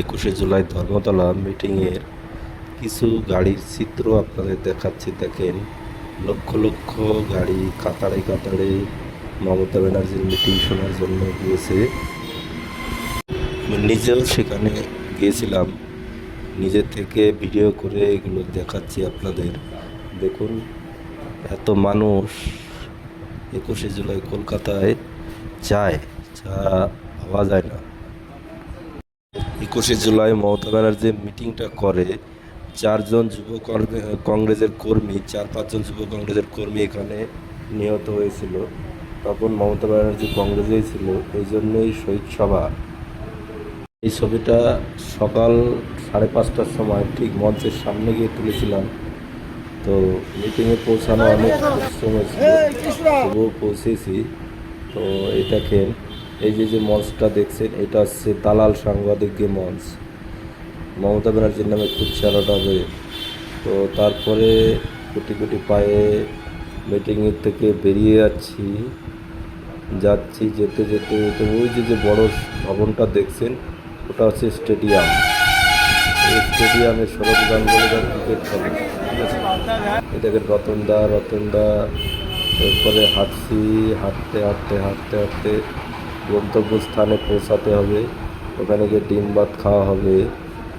একুশে জুলাই ধর্মতলা মিটিংয়ের কিছু গাড়ির চিত্র আপনাদের দেখাচ্ছি, দেখেন। লক্ষ লক্ষ গাড়ি কাতারে কাতারে মমতা ব্যানার্জির মিটিং শোনার জন্য গিয়েছে। নিজেও সেখানে গিয়েছিলাম। নিজে থেকে ভিডিও করে এগুলো দেখাচ্ছি আপনাদের। দেখুন, এত মানুষ একুশে জুলাই কলকাতায় যায়, যা ভাবা যায় না। একুশে জুলাই মমতা ব্যানার্জি মিটিংটা করে। চারজন যুব কংগ্রেসের কর্মী, চার, পাঁচজন যুব কংগ্রেসের কর্মী এখানে নিহত হয়েছিল। তখন মমতা ব্যানার্জি কংগ্রেসেই ছিল। এই জন্যই শহীদ সভা। এই ছবিটা সকাল সাড়ে পাঁচটার সময় ঠিক মঞ্চের সামনে গিয়ে তুলেছিলাম। তো মিটিংয়ে পৌঁছানো অনেক পরিশ্রম হয়েছিল তবুও পৌঁছেছি। তো দেখেন এই যে যে মঞ্চটা দেখছেন, এটা হচ্ছে দালাল সাংবাদিক সাংবাদিকদের মঞ্চ। মমতা ব্যানার্জির নামে খুব হবে তো তারপরে কোটি কোটি পায়ে মিটিংয়ের থেকে বেরিয়ে যাচ্ছি যাচ্ছি যেতে যেতে। যেতে ওই যে যে বড় ভবনটা দেখছেন, ওটা হচ্ছে স্টেডিয়াম। এই স্টেডিয়ামে সৌরভ গাঙ্গুলিরা ক্রিকেট খেলে। দেখেন রতনদা রতনদা এরপরে হাঁটছি, হাঁটতে হাঁটতে হাঁটতে হাঁটতে। গন্তব্যস্থানে পৌঁছাতে হবে। ওখানে গিয়ে ডিম ভাত খাওয়া হবে।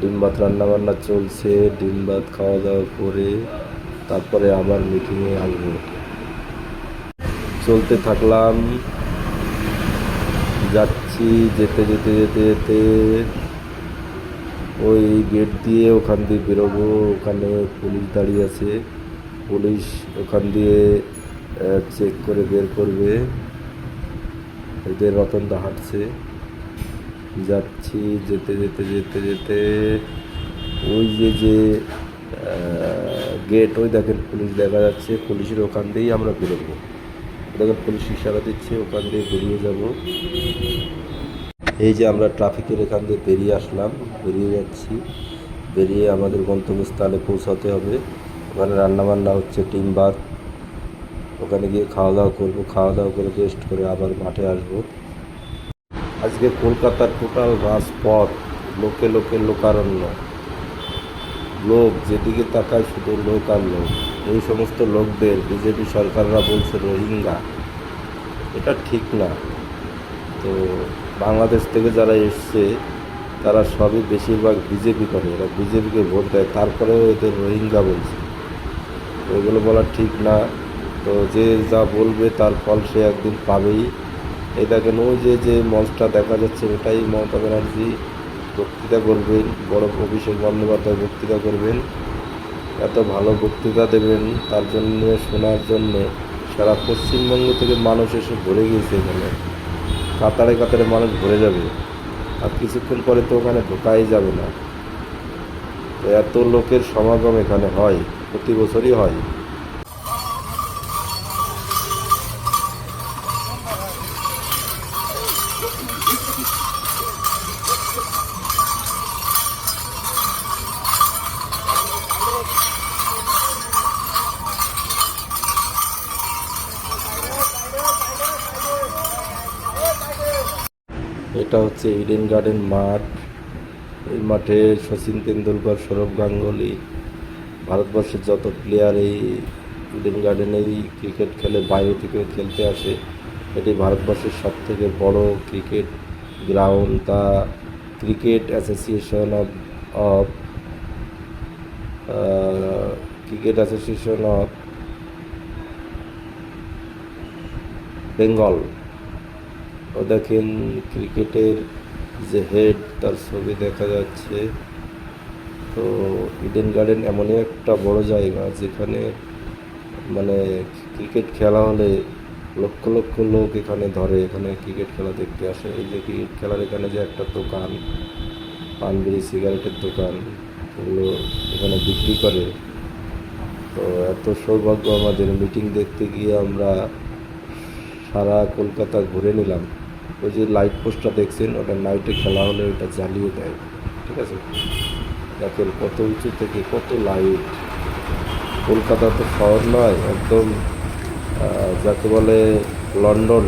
ডিম ভাত রান্নাবান্না চলছে। ডিম ভাত খাওয়া দাওয়া করে তারপরে আবার মিটিংয়ে আসব। চলতে থাকলাম। যাচ্ছি যেতে যেতে যেতে যেতে। ওই গেট দিয়ে ওখান দিয়ে বেরোবো। ওখানে পুলিশ দাঁড়িয়ে আছে। পুলিশ ওখান দিয়ে চেক করে বের করবে। এদের রতনদা হাঁটছে যাচ্ছি যেতে যেতে যেতে যেতে। ওই যে যে গেট ওই দেখেন পুলিশ দেখা যাচ্ছে। পুলিশের ওখান দিয়েই আমরা বেরোবো। দেখেন পুলিশ ইশারা দিচ্ছে, ওখান দিয়ে বেরিয়ে যাব। এই যে আমরা ট্রাফিকের এখান দিয়ে বেরিয়ে আসলাম। বেরিয়ে যাচ্ছি। বেরিয়ে আমাদের গন্তব্যস্থলে পৌঁছাতে হবে। ওখানে রান্নাবান্না হচ্ছে টিম ভাত ওখানে গিয়ে খাওয়া দাওয়া করব, খাওয়া দাওয়া করে রেস্ট করে আবার মাঠে আসব। আজকে কলকাতার টোটাল রাজপথ লোকে লোকে লোকারণ্য। লোক যেদিকে তাকায় শুধু লোক আর লোক। এই সমস্ত লোকদের বিজেপি সরকাররা বলছে রোহিঙ্গা। এটা ঠিক না। তো বাংলাদেশ থেকে যারা এসছে, তারা সবই বেশিরভাগ বিজেপি করে। এরা বিজেপিকে ভোট দেয়, তারপরেও এদের রোহিঙ্গা বলছে। এগুলো বলা ঠিক না। তো যে যা বলবে তার ফল সে একদিন পাবেই। এই দেখেন, ওই যে যে মঞ্চটা দেখা যাচ্ছে ওটাই মমতা ব্যানার্জি বক্তৃতা করবেন, বড় অভিষেক বন্দ্যোপাধ্যায় বক্তৃতা করবেন। এত ভালো বক্তৃতা দেবেন, তার জন্য, শোনার জন্য। সারা পশ্চিমবঙ্গ থেকে মানুষ এসে ভরে গিয়েছে এখানে। কাতারে কাতারে মানুষ ভরে যাবে। আর কিছুক্ষণ পরে তো ওখানে ঢোকাই যাবে না। এত লোকের সমাগম এখানে হয়, প্রতি বছরই হয়। এটা হচ্ছে ইডেন গার্ডেন মাঠ। এই মাঠে সচিন তেন্ডুলকর, সৌরভ গাঙ্গুলি, ভারতবর্ষের যত প্লেয়ার এই ইডেন গার্ডেনেই ক্রিকেট খেলে বাইরে থেকে খেলতে আসে, এটি ভারতবর্ষের সব থেকে বড় ক্রিকেট গ্রাউন্ড তা cricket association of of cricket association of Bengal দেখেন ক্রিকেটের যে হেড তার ছবি দেখা যাচ্ছে। তো ইডেন গার্ডেন এমনই একটা বড় জায়গা যেখানে মানে ক্রিকেট খেলা হলে লক্ষ লক্ষ লোক এখানে ধরে, এখানে ক্রিকেট খেলা দেখতে আসে। এই যে ক্রিকেট খেলার এখানে যে একটা দোকান পান বিড়ি সিগারেটের দোকান, এগুলো এখানে বিক্রি করে। তো এত সৌভাগ্য আমাদের। মিটিং দেখতে গিয়ে আমরা সারা কলকাতা ঘুরে নিলাম। ওই যে লাইট পোস্টটা দেখছেন, ওটা নাইটে খেলা হলে ওটা জ্বালিয়ে দেয়। ঠিক আছে? দেখেন কত উঁচু থেকে কত লাইট কলকাতা তো শহর নয়, একদম যাকে বলে লন্ডন।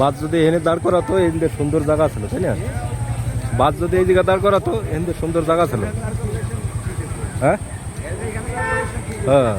বাস যদি এনে দাঁড় করাতো এখানে সুন্দর জায়গা ছিল, তাই না? বাস যদি এই জায়গা দাঁড় করাতো এখানে সুন্দর জায়গা ছিল। হ্যাঁ? হ্যাঁ।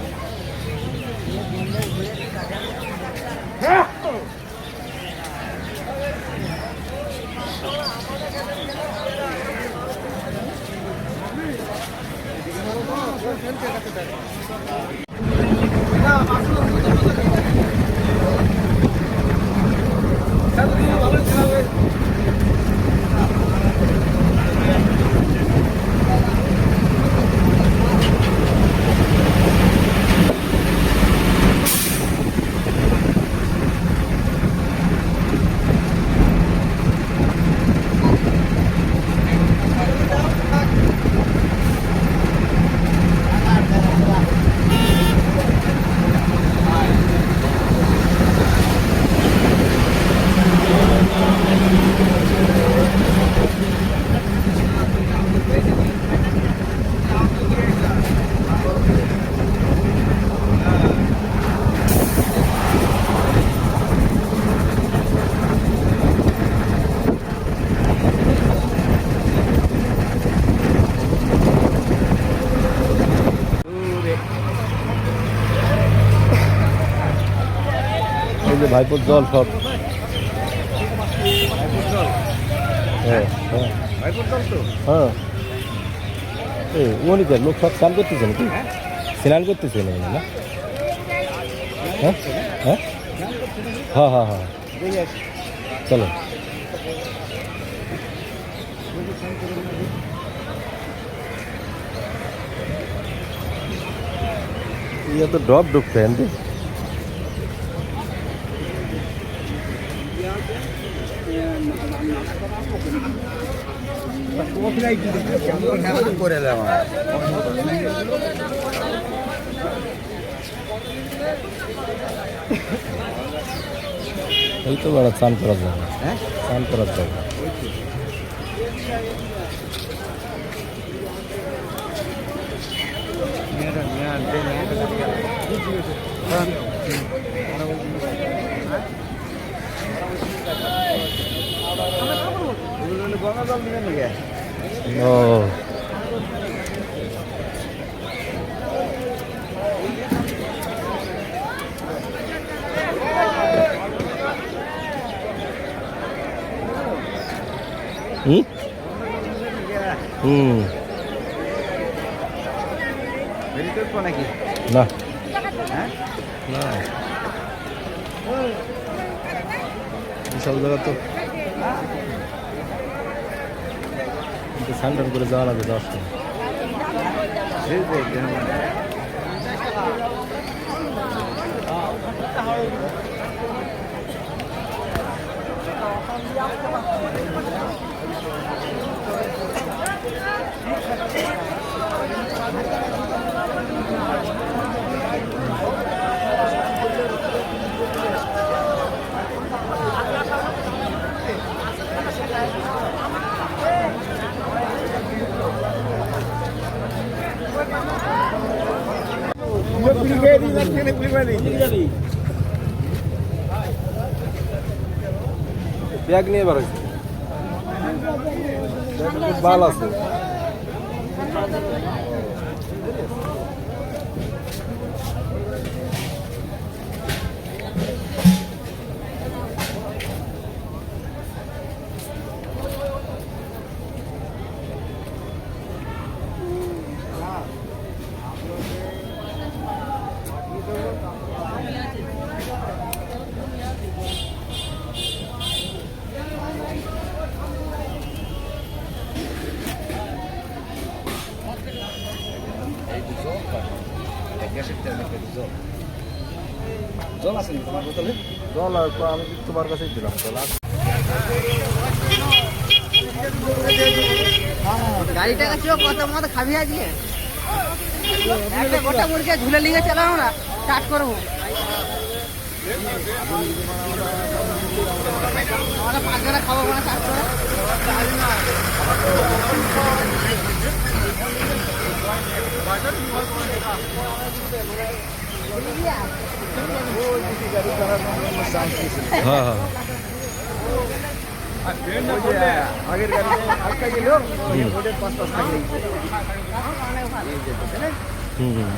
এই যে ভাইপোর জল সব হ্যাঁ হ্যাঁ হ্যাঁ এই উনিকে লোক সব স্নান করতেছে নাকি স্নান করতেছে না না হ্যাঁ হ্যাঁ হ্যাঁ হ্যাঁ হ্যাঁ চলো ये तो ड्रॉप डुबते हैं ना করে দেওয়া এই তো বড় স্নান করার জায়গা হ্যাঁ? স্নান করার জায়গা গঙ্গা জল দিবেন নাকি ও হুম হুম দেরি করব নাকি না হ্যাঁ না বিশাল জায়গা তো is 100 rupees all of it also. Bag নিয়ে বার হয়েছে। বাল আছে। জল আছে নাকি তোমার বোতলে জল আর তো আমি তোমার কাছেই দিলাম জল গাড়িটা কাছে কত মত খাবি আজকে? গোটা মুরগি ঝুলে লিগে চলো আমরা স্টার্ট করব আমরা পাঁচজনে খাব মানে স্টার্ট করো। ওই যে আগের গাড়ি আটকা গেল ওদের পাঁচ পাঁচ টাকা হুম হুম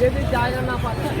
যদি জায়গা না পাচ্ছে